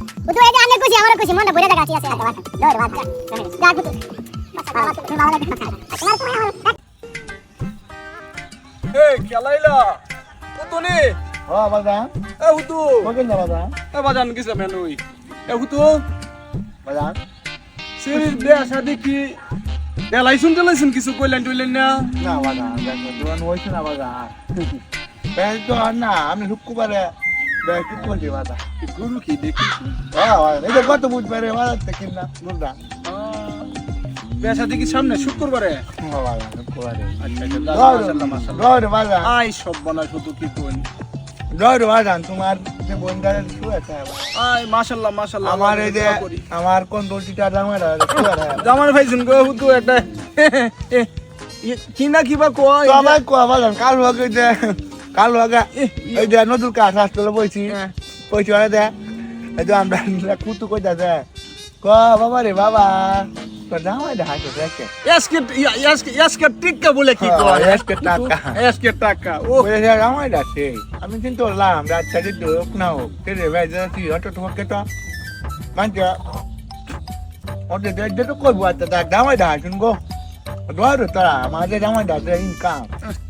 এই যে আমার জায়গা আছে দৌড় বাদ যা এ খেলাইলা পুতুনি ও বাজান এ হুতু। কখন না বাজান এ বাজান কিসে মেনুই এ হুতু। বাজান সিরিজ বিয়া শাদি কি দেলাইছুন টেলাইছুন কিছু কইলেন টইলেন না? না বাজান দেখো তোমার না বাজান তো না আমি শুক্রবারে গুরু কি দেখি হ্যাঁ হ্যাঁ আচ্ছা আচ্ছা মাশাআল্লাহ আমার কোন দোলটিটা জামাইটা শুয়েছে জামান ভাইছুন গো হুতু একটা কি না কিবা কয় কোয়া বাজান কাল এই যে কাল হোক এই যে নতুন কাজ আসতে বইছি কইছি ওরা দে এই যে আমরা কুতু কই দে ক বাবা রে বাবা দেখে। হ্যাঁ, আমি চিন্তা করলাম রাত হোক না হোক কে রে ভাই যা তুই হঠাৎ তোমাকে তো? মানছে ওদের যে তো করব আর তা জামাই দোয়ারো তারা আমাদের ইনকাম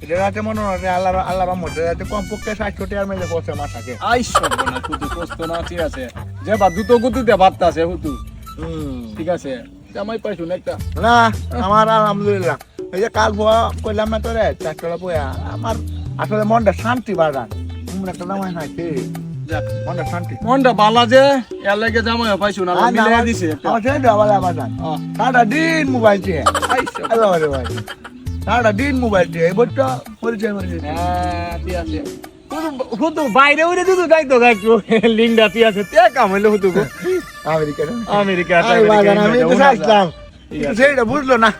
এটা রাতে মনে হয় আল্লাহ আল্লাহ মধ্যে রাতে কম পক্ষে ষাট কোটি আর মেলে বসে মাসাকে আই সব না হুতু কষ্ট না ঠিক আছে যে বা দুটো গুতুতে ভাত আছে হুতু ঠিক আছে জামাই পাইছুন একটা না আমার আলহামদুলিল্লাহ এই যে কাল ভুয়া কইলাম না তোরে চারটা বইয়া আমার আসলে মনটা শান্তি বাড়ান তুমি একটা জামাই মনটা বালা যে এর লাগে জামাই আল্লাহ না, মিলাই দিছে সারা দিন মোবাইল চেয়ে। আই সব আল্লাহ রে ভাই। সারা দিন মোবাইল চেয়ে। পরিচয় পরিচয় হ্যাঁ ঠিক আছে। হুতু- বাইরে উড়ে দুধু তে কাম হইল হুতু। আমেরিকা। আমেরিকা বুঝলো না।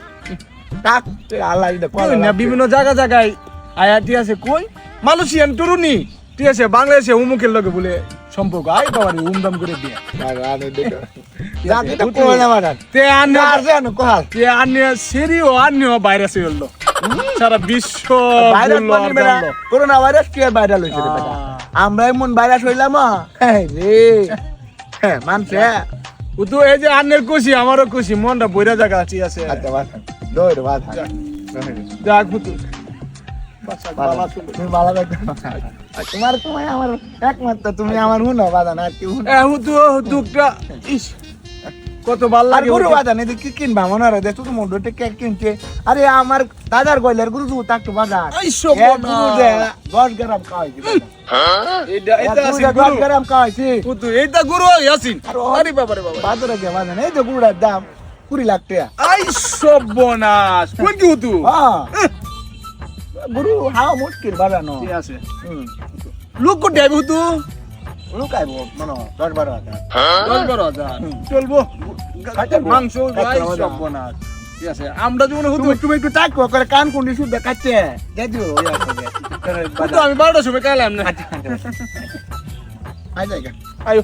আল্লাহ বিভিন্ন জায়গা জায়গায় আয়া ঠিক আছে কই? মালয়েশিয়ান তরুণী। ঠিক আছে বাংলাদেশে উমুকের লগে বলে সম্পর্ক। আই বাবা রে উমদাম করে দিয়ে। তে সারা বিশ্ব। করোনা ভাইরাস কি ভাইরাল আমরা এমন ভাইরাস হইলাম হ্যাঁ রে। হ্যাঁ মানছে। ও তো এই যে আন্নের খুশি আমারও খুশি মনটা বইরা জায়গা ঠিক আছে। আচ্ছা বাধা। দৌড় বাধা। যাক হুতু তুমি ভালো তোমার তোমার আমার একমাত্র তুমি আমার হুনো বাধা না আর কেউ হুনো। দুঃখটা ইস কত ভালো লাগে গরু। বাধা নেই কি কিনবা মনে হয় দেখো তো মোটরটা কে কিনছে। আরে আমার দাদার গইলের গরু তো থাকতো বাজার। সব দশ গ্রাম খাওয়াইছি আছে দশ গুরু। গ্রাম খাওয়াইছি। এইটা গুরু ইয়াসিন। আরে বাবা রে বাবা। বাজারে গিয়ে বাজার এই যে গরুটার দাম কুড়ি লাখ টাকা। আই সর্বনাশ কোন কি হুতু হ্যাঁ। গরু হাওয়া মুশকিল বাজানো ঠিক আছে। হুম লোক কোথায় আইবে হুতু লুকাইব মনে হয়, দশ বারো হাজার দশ বারো হাজার চলবো। মাংস আই সর্বনাশ ঠিক আছে। আমরা যেমন হুতু তুমি একটু টাক করে কান কুন্ডি শুধু দেখাচ্ছে দেখো আমি বারোটার সময় খাইলাম না আয় জায়গা আয়ো